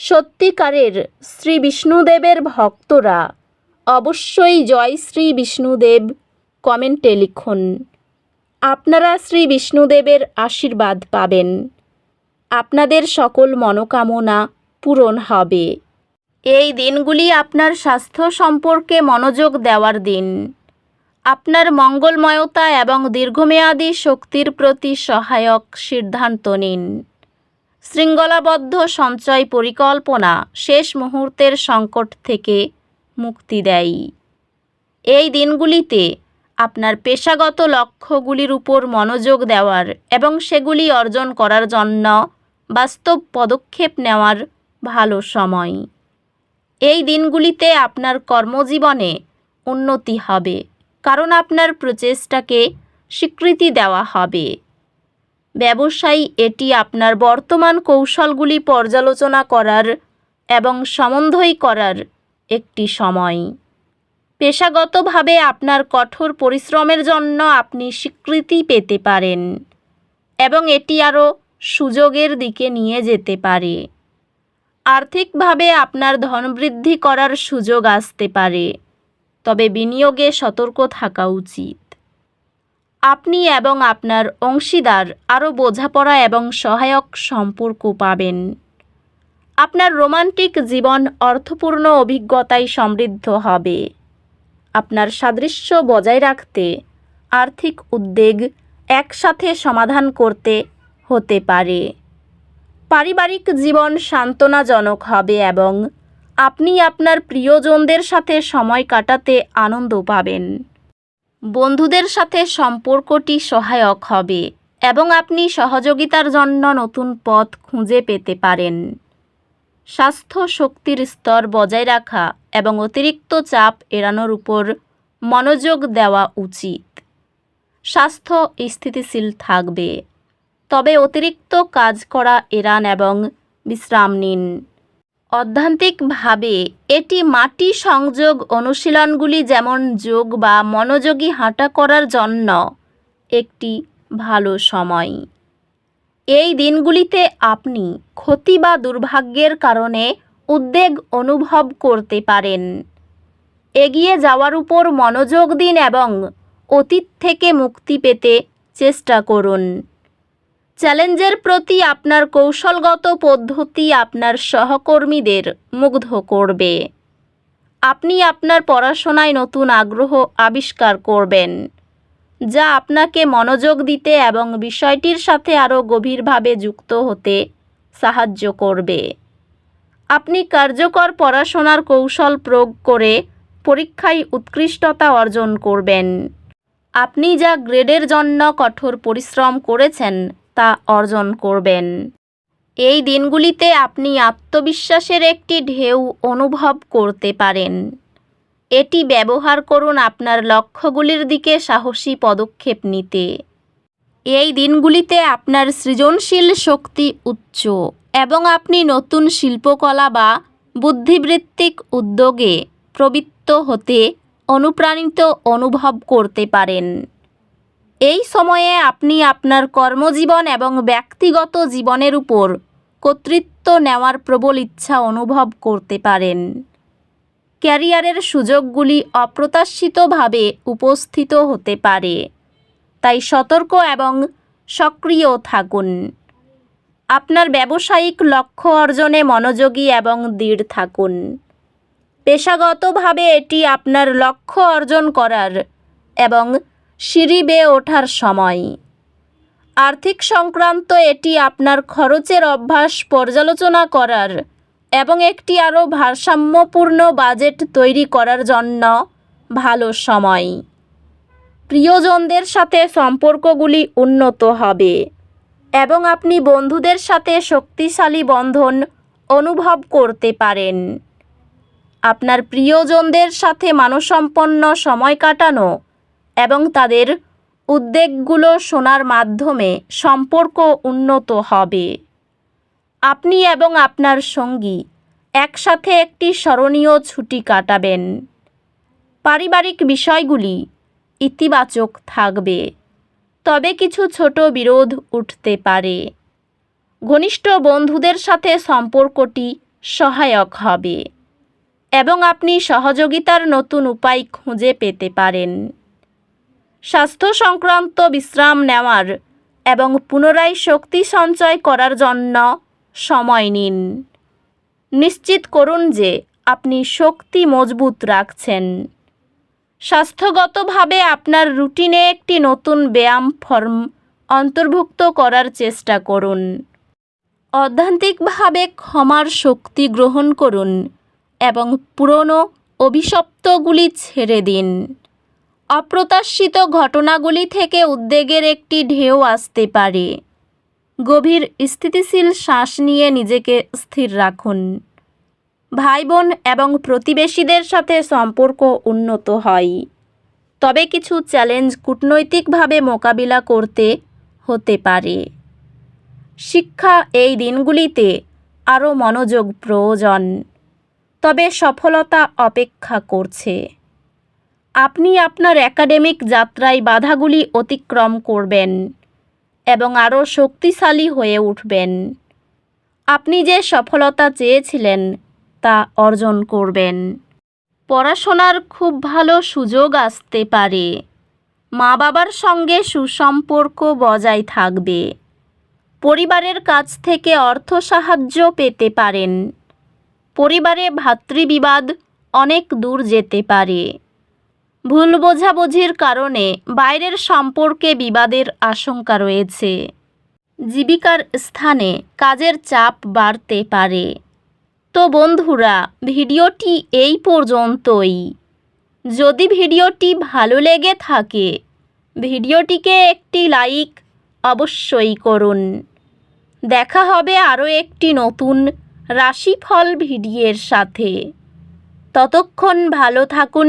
সত্যিকারের শ্রী বিষ্ণুদেবের ভক্তরা অবশ্যই জয় শ্রী বিষ্ণুদেব কমেন্টে লিখুন। আপনারা শ্রী বিষ্ণুদেবের আশীর্বাদ পাবেন। আপনাদের সকল মনোকামনা পূরণ হবে। এই দিনগুলি আপনার স্বাস্থ্য সম্পর্কে মনোযোগ দেওয়ার দিন। আপনার মঙ্গলময়তা এবং দীর্ঘমেয়াদী শক্তির প্রতি সহায়ক সিদ্ধান্ত নিন। শৃঙ্খলাবদ্ধ সঞ্চয় পরিকল্পনা শেষ মুহূর্তের সংকট থেকে মুক্তি দেয়। এই দিনগুলিতে আপনার পেশাগত লক্ষ্যগুলির উপর মনোযোগ দেওয়ার এবং সেগুলি অর্জন করার জন্য বাস্তব পদক্ষেপ নেওয়ার ভালো সময়। এই দিনগুলিতে আপনার কর্মজীবনে উন্নতি হবে, কারণ আপনার প্রচেষ্টাকে স্বীকৃতি দেওয়া হবে। ব্যবসায়ী, এটি আপনার বর্তমান কৌশলগুলি পর্যালোচনা করার এবং সমন্বয় করার একটি সময়। পেশাগতভাবে আপনার কঠোর পরিশ্রমের জন্য আপনি স্বীকৃতি পেতে পারেন এবং এটি আরও সুযোগের দিকে নিয়ে যেতে পারে। আর্থিকভাবে আপনার ধন বৃদ্ধি করার সুযোগ আসতে পারে, তবে বিনিয়োগে সতর্ক থাকা উচিত। আপনি এবং আপনার অংশীদার আরও বোঝাপড়া এবং সহায়ক সম্পর্ক পাবেন। আপনার রোমান্টিক জীবন অর্থপূর্ণ অভিজ্ঞতায় সমৃদ্ধ হবে। আপনার সাদৃশ্য বজায় রাখতে আর্থিক উদ্বেগ একসাথে সমাধান করতে হতে পারে। পারিবারিক জীবন সান্ত্বনাজনক হবে এবং আপনি আপনার প্রিয়জনদের সাথে সময় কাটাতে আনন্দ পাবেন। বন্ধুদের সাথে সম্পর্কটি সহায়ক হবে এবং আপনি সহযোগিতার জন্য নতুন পথ খুঁজে পেতে পারেন। স্বাস্থ্য শক্তির স্তর বজায় রাখা এবং অতিরিক্ত চাপ এড়ানোর উপর মনোযোগ দেওয়া উচিত। স্বাস্থ্য স্থিতিশীল থাকবে, তবে অতিরিক্ত কাজ করা এড়ান এবং বিশ্রাম নিন। অধ্যান্তিকভাবে, এটি মাটি সংযোগ অনুশীলনগুলি যেমন যোগ বা মনোযোগী হাঁটা করার জন্য একটি ভালো সময়। এই দিনগুলিতে আপনি ক্ষতি বা দুর্ভাগ্যের কারণে উদ্বেগ অনুভব করতে পারেন। এগিয়ে যাওয়ার উপর মনোযোগ দিন এবং অতীত থেকে মুক্তি পেতে চেষ্টা করুন। চ্যালেঞ্জের প্রতি আপনার কৌশলগত পদ্ধতি আপনার সহকর্মীদের মুগ্ধ করবে। আপনি আপনার পড়াশোনায় নতুন আগ্রহ আবিষ্কার করবেন, যা আপনাকে মনোযোগ দিতে এবং বিষয়টির সাথে আরও গভীরভাবে যুক্ত হতে সাহায্য করবে। আপনি কার্যকর পড়াশোনার কৌশল প্রয়োগ করে পরীক্ষায় উৎকৃষ্টতা অর্জন করবেন। আপনি যা গ্রেডের জন্য কঠোর পরিশ্রম করেছেন তা অর্জন করবেন। এই দিনগুলিতে আপনি আত্মবিশ্বাসের একটি ঢেউ অনুভব করতে পারেন। এটি ব্যবহার করুন আপনার লক্ষ্যগুলির দিকে সাহসী পদক্ষেপ নিতে। এই দিনগুলিতে আপনার সৃজনশীল শক্তি উচ্চ এবং আপনি নতুন শিল্পকলা বা বুদ্ধিবৃত্তিক উদ্যোগে প্রবৃত্ত হতে অনুপ্রাণিত অনুভব করতে পারেন। এই সময়ে আপনি আপনার কর্মজীবন এবং ব্যক্তিগত জীবনের উপর কর্তৃত্ব নেওয়ার প্রবল ইচ্ছা অনুভব করতে পারেন। ক্যারিয়ারের সুযোগগুলি অপ্রত্যাশিতভাবে উপস্থিত হতে পারে। তাই সতর্ক এবং সক্রিয় থাকুন। আপনার ব্যবসায়িক লক্ষ্য অর্জনে মনোযোগী এবং দৃঢ় থাকুন। পেশাগতভাবে এটি আপনার লক্ষ্য অর্জন করার এবং সিঁড়ি বেয়ে ওঠার সময়। আর্থিক সংক্রান্ত এটি আপনার খরচের অভ্যাস পর্যালোচনা করার এবং একটি আরও ভারসাম্যপূর্ণ বাজেট তৈরি করার জন্য ভালো সময়। প্রিয়জনদের সাথে সম্পর্কগুলি উন্নত হবে এবং আপনি বন্ধুদের সাথে শক্তিশালী বন্ধন অনুভব করতে পারেন। আপনার প্রিয়জনদের সাথে মানসম্পন্ন সময় কাটানো এবং তাদের উদ্বেগগুলো শোনার মাধ্যমে সম্পর্ক উন্নত হবে। আপনি এবং আপনার সঙ্গী একসাথে একটি স্মরণীয় ছুটি কাটাবেন। পারিবারিক বিষয়গুলি ইতিবাচক থাকবে, তবে কিছু ছোট বিরোধ উঠতে পারে। ঘনিষ্ঠ বন্ধুদের সাথে সম্পর্কটি সহায়ক হবে এবং আপনি সহযোগিতার নতুন উপায় খুঁজে পেতে পারেন। স্বাস্থ্য সংক্রান্ত বিশ্রাম নেওয়ার এবং পুনরায় শক্তি সঞ্চয় করার জন্য সময় নিন। নিশ্চিত করুন যে আপনি শক্তি মজবুত রাখছেন। স্বাস্থ্যগতভাবে আপনার রুটিনে একটি নতুন ব্যায়াম ফর্ম অন্তর্ভুক্ত করার চেষ্টা করুন। অধ্যান্তিকভাবে ক্ষমার শক্তি গ্রহণ করুন এবং পুরনো অভিশপ্তগুলি ছেড়ে দিন। অপ্রত্যাশিত ঘটনাগুলি থেকে উদ্বেগের একটি ঢেউ আসতে পারে। গভীর স্থিতিশীল শ্বাস নিয়ে নিজেকে স্থির রাখুন। ভাই বোন এবং প্রতিবেশীদের সাথে সম্পর্ক উন্নত হয়। তবে কিছু চ্যালেঞ্জ কূটনৈতিকভাবে মোকাবিলা করতে হতে পারে। শিক্ষা এই দিনগুলিতে আরও মনোযোগ প্রয়োজন, তবে সফলতা অপেক্ষা করছে। আপনি আপনার একাডেমিক যাত্রায় বাধাগুলি অতিক্রম করবেন এবং আরও শক্তিশালী হয়ে উঠবেন। আপনি যে সফলতা চেয়েছিলেন তা অর্জন করবেন। পড়াশোনার খুব ভালো সুযোগ আসতে পারে। মা বাবার সঙ্গে সুসম্পর্ক বজায় থাকবে। পরিবারের কাছ থেকে অর্থ সাহায্য পেতে পারেন। পরিবারে ভাতৃবিবাদ অনেক দূর যেতে পারে। ভুল বোঝাবুঝির কারণে বাইরের সম্পর্কে বিবাদের আশঙ্কা রয়েছে। জীবিকার স্থানে কাজের চাপ বাড়তে পারে। তো বন্ধুরা, ভিডিওটি এই পর্যন্তই। যদি ভিডিওটি ভালো লেগে থাকে, ভিডিওটিকে একটি লাইক অবশ্যই করুন। দেখা হবে আরও একটি নতুন রাশিফল ভিডিওর সাথে। ততক্ষণ ভালো থাকুন